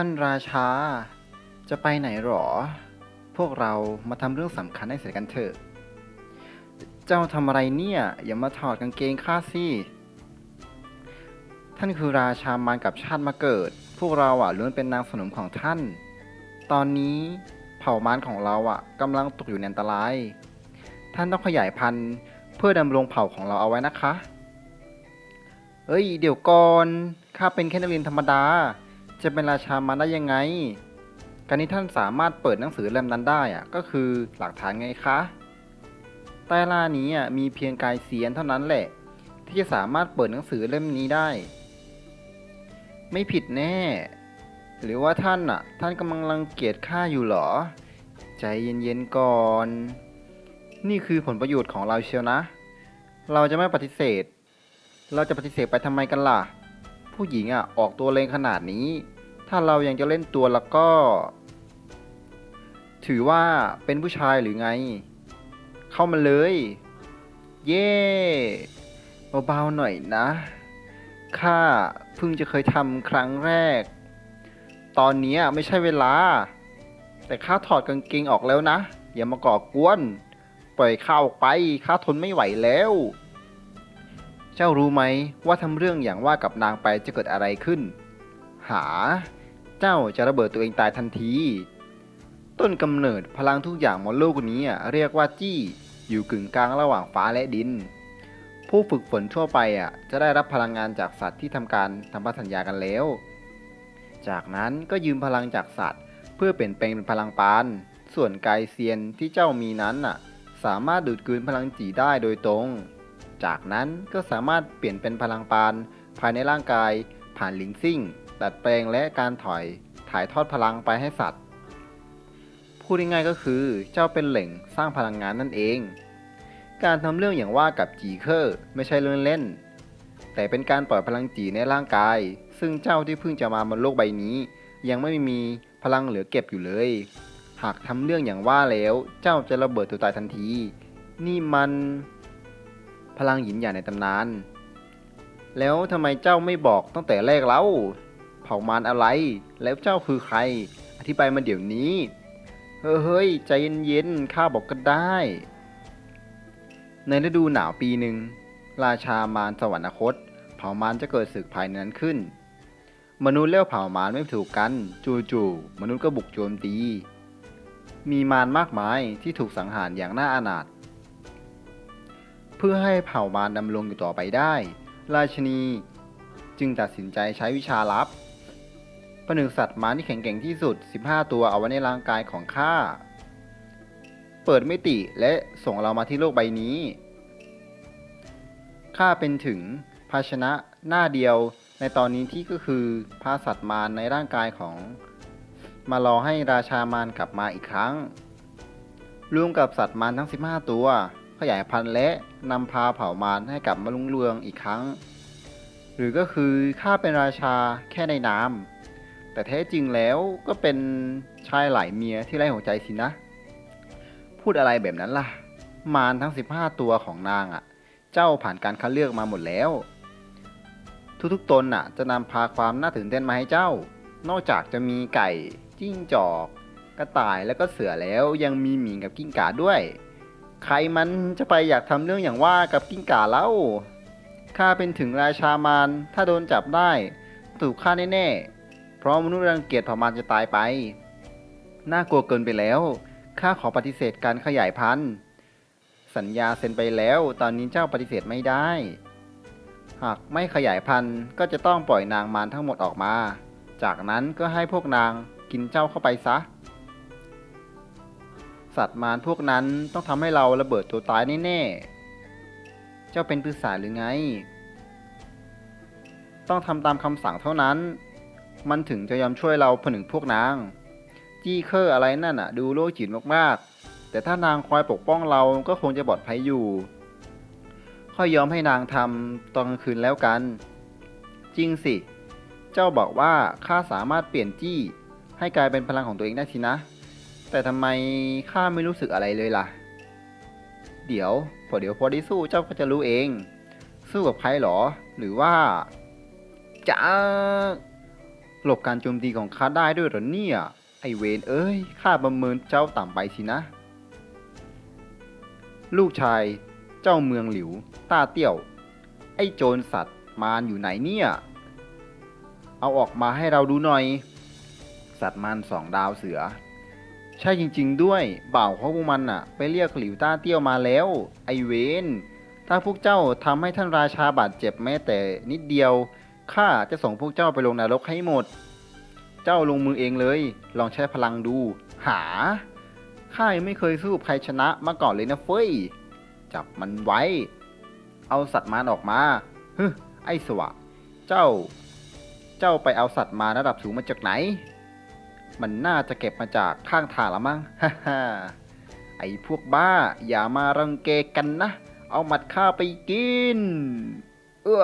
ท่านราชา จะไปไหนหรอ พวกเรามาทำเรื่องสำคัญให้เสร็จกันเถอะ เจ้าทำอะไรเนี่ย อย่ามาถอดกางเกงข้าสิ ท่านคือราชามารกับชาติมาเกิด พวกเราอะล้วนเป็นนางสนมของท่าน ตอนนี้เผ่ามารของเราอะกำลังตกอยู่ในอันตราย ท่านต้องขยายพันธุ์เพื่อดำรงเผ่าของเราเอาไว้นะคะ เอ้ย เดี๋ยวก่อน ข้าเป็นแค่นักเรียนธรรมดา จะเป็นราชามาได้ยังไง การที่ท่านสามารถเปิดหนังสือเล่มนั้นได้อะก็คือหลักฐานไงคะใต้ล่านี้มีเพียงกายเสียนเท่านั้นแหละ ที่จะสามารถเปิดหนังสือเล่มนี้ได้ ไม่ผิดแน่ หรือว่าท่านอะ ท่านกำลังรังเกียจข้าอยู่เหรอ ใจเย็นๆก่อน นี่คือผลประโยชน์ของเราเชียวนะ เราจะไม่ปฏิเสธ เราจะปฏิเสธไปทำไมกันล่ะ ผู้หญิงอะออกตัวเลงขนาดนี้ ถ้าเรายังจะเล่นตัวแล้วก็ ถือว่าเป็นผู้ชายหรือไง เข้ามาเลย เย่เบาๆหน่อยนะข้าเพิ่งจะเคยทำครั้งแรก ตอนนี้ไม่ใช่เวลา แต่ข้าถอดกางเกงออกแล้วนะ อย่ามาก่อกวน ปล่อยข้าออกไปข้าทนไม่ไหวแล้ว เจ้ารู้ไหมว่าทำเรื่องอย่างว่ากับนางไปจะเกิดอะไรขึ้น หา เจ้าจะระเบิดตัวเองตายทันที ต้นกำเนิดพลังทุกอย่างบนโลกนี้อะเรียกว่าจี้อยู่กึ่งกลางระหว่างฟ้าและดิน ผู้ฝึกฝนทั่วไปอะจะได้รับพลังงานจากสัตว์ที่ทำการทำพันธสัญญากันแล้ว จากนั้นก็ยืมพลังจากสัตว์ เพื่อเปลี่ยนแปลงเป็นพลังปาน ส่วนกายเซียนที่เจ้ามีนั้นน่ะสามารถดูดกลืนพลังจีได้โดยตรง จากนั้นก็สามารถเปลี่ยนเป็นพลังปาน ภายในร่างกายผ่านลิงซิ่งดัดแปลงและการถอยถ่ายทอดพลังไปให้สัตว์ พูดง่ายๆก็คือเจ้าเป็นแหล่งสร้างพลังงานนั่นเอง การทำเรื่องอย่างว่ากับจีเคอร์ไม่ใช่เรื่องเล่น แต่เป็นการปล่อยพลังจีในร่างกาย ซึ่งเจ้าที่เพิ่งจะมาบนโลกใบนี้ ยังไม่มีพลังเหลือเก็บอยู่เลย หากทำเรื่องอย่างว่าแล้ว เจ้าจะระเบิดตัวตายทันที นี่มัน พลังหยินหยางในตำนาน แล้วทำไมเจ้าไม่บอกตั้งแต่แรกเล่า เผ่ามารอะไร แล้วเจ้าคือใคร อธิบายมาเดี๋ยวนี้ เฮ้ยใจเย็นๆ ข้าบอกก็ได้ ในฤดูหนาวปีหนึ่ง ราชามารสวรรคต เผ่ามารจะเกิดศึกภายในนั้นขึ้น มนุษย์เลี้ยวเผ่ามารไม่ถูกกัน จู่ๆ มนุษย์ก็บุกโจมตี มีมารมากมายที่ถูกสังหารอย่างน่าอนาถ เพื่อให้เผ่ามารดำรงอยู่ต่อไปได้ ราชนีจึงตัดสินใจใช้วิชาลับผนึกสัตว์มารที่แข็งแกร่งที่สุด 15 ตัวเอาไว้ในร่างกายของข้า เปิดมิติและส่งเรามาที่โลกใบนี้ ข้าเป็นถึงภาชนะหน้าเดียวในตอนนี้ที่ก็คือพาสัตว์มารในร่างกายของ มารอให้ราชามารกลับมาอีกครั้ง รวมกับสัตว์มารทั้ง 15 ตัว ขยายพันธุ์และนำพาเผ่ามารให้กลับมาลุงเรืองอีกครั้ง หรือก็คือข้าเป็นราชาแค่ในนามแต่แท้จริงแล้วก็เป็นชายหลายเมียที่ไร้หัวใจสินะ พูดอะไรแบบนั้นล่ะ มารทั้ง 15 ตัวของนางอะ เจ้าผ่านการคัดเลือกมาหมดแล้ว ทุกๆตนน่ะ จะนำพาความน่าตื่นเต้นมาให้เจ้า นอกจากจะมีไก่จิ้งจอก กระต่ายแล้วก็เสือแล้วยังมีหมีกับกิ้งก่าด้วย ใครมันจะไปอยากทำเรื่องอย่างว่ากับกิ้งก่าเล่าข้าเป็นถึงราชามารถ้าโดนจับได้ ถูกฆ่าแน่ๆ เพราะมนุษย์รังเกียจเผ่ามารจะตายไป น่ากลัวเกินไปแล้ว ข้าขอปฏิเสธการขยายพันธุ์ สัญญาเซ็นไปแล้ว ตอนนี้เจ้าปฏิเสธไม่ได้ หากไม่ขยายพันธุ์ก็จะต้องปล่อยนางมารทั้งหมดออกมา จากนั้นก็ให้พวกนางกินเจ้าเข้าไปซะ สัตว์มารพวกนั้นต้องทำให้เราระเบิดตัวตายแน่ๆ เจ้าเป็นปีศาจหรือไง ต้องทำตามคำสั่งเท่านั้น มันถึงจะยอมช่วยเราผนึกพวกนาง จี้เคอร์อะไรนั่นน่ะดูโลจิตมากๆ แต่ถ้านางคอยปกป้องเราก็คงจะปลอดภัยอยู่ ค่อยยอมให้นางทำตอนกลางคืนแล้วกัน จริงสิ เจ้าบอกว่าข้าสามารถเปลี่ยนจี้ให้กลายเป็นพลังของตัวเองได้สินะ แต่ทำไมข้าไม่รู้สึกอะไรเลยล่ะ เดี๋ยวพอเดี๋ยวพอได้สู้เจ้าก็จะรู้เอง สู้กับใครหรอ หรือว่าจะหลบการโจมตีของข้าได้ด้วยหรอเนี่ย ไอเวนเอ้ยข้าประเมินเจ้าต่ำไปสินะ ลูกชาย เจ้าเมืองหลิว ต้าเตี้ยว ไอโจรสัตว์มารอยู่ไหนเนี่ย เอาออกมาให้เราดูหน่อย สัตว์มันสองดาวเสือ ใช่จริง ๆ ด้วย บ่าวของพวกมันน่ะ ไปเรียกหลิวต้าเตี้ยวมาแล้ว ไอเวนถ้าพวกเจ้าทำให้ท่านราชาบาดเจ็บแม้แต่นิดเดียว ข้าจะส่งพวกเจ้าไปลงนรกให้หมด เจ้าลงมือเองเลย ลองใช้พลังดู หา ข้ายังไม่เคยสู้ใครชนะมาก่อนเลยนะเฟ้ย จับมันไว้ เอาสัตว์มารออกมาฮึไอสวะ เจ้า เจ้าไปเอาสัตว์มาระดับสูงมาจากไหน มันน่าจะเก็บมาจากข้างทางละมั้ง ฮ่าฮ่าไอ้พวกบ้า อย่ามารังเกกันนะ เอาหมัดข้าไปกิน เออ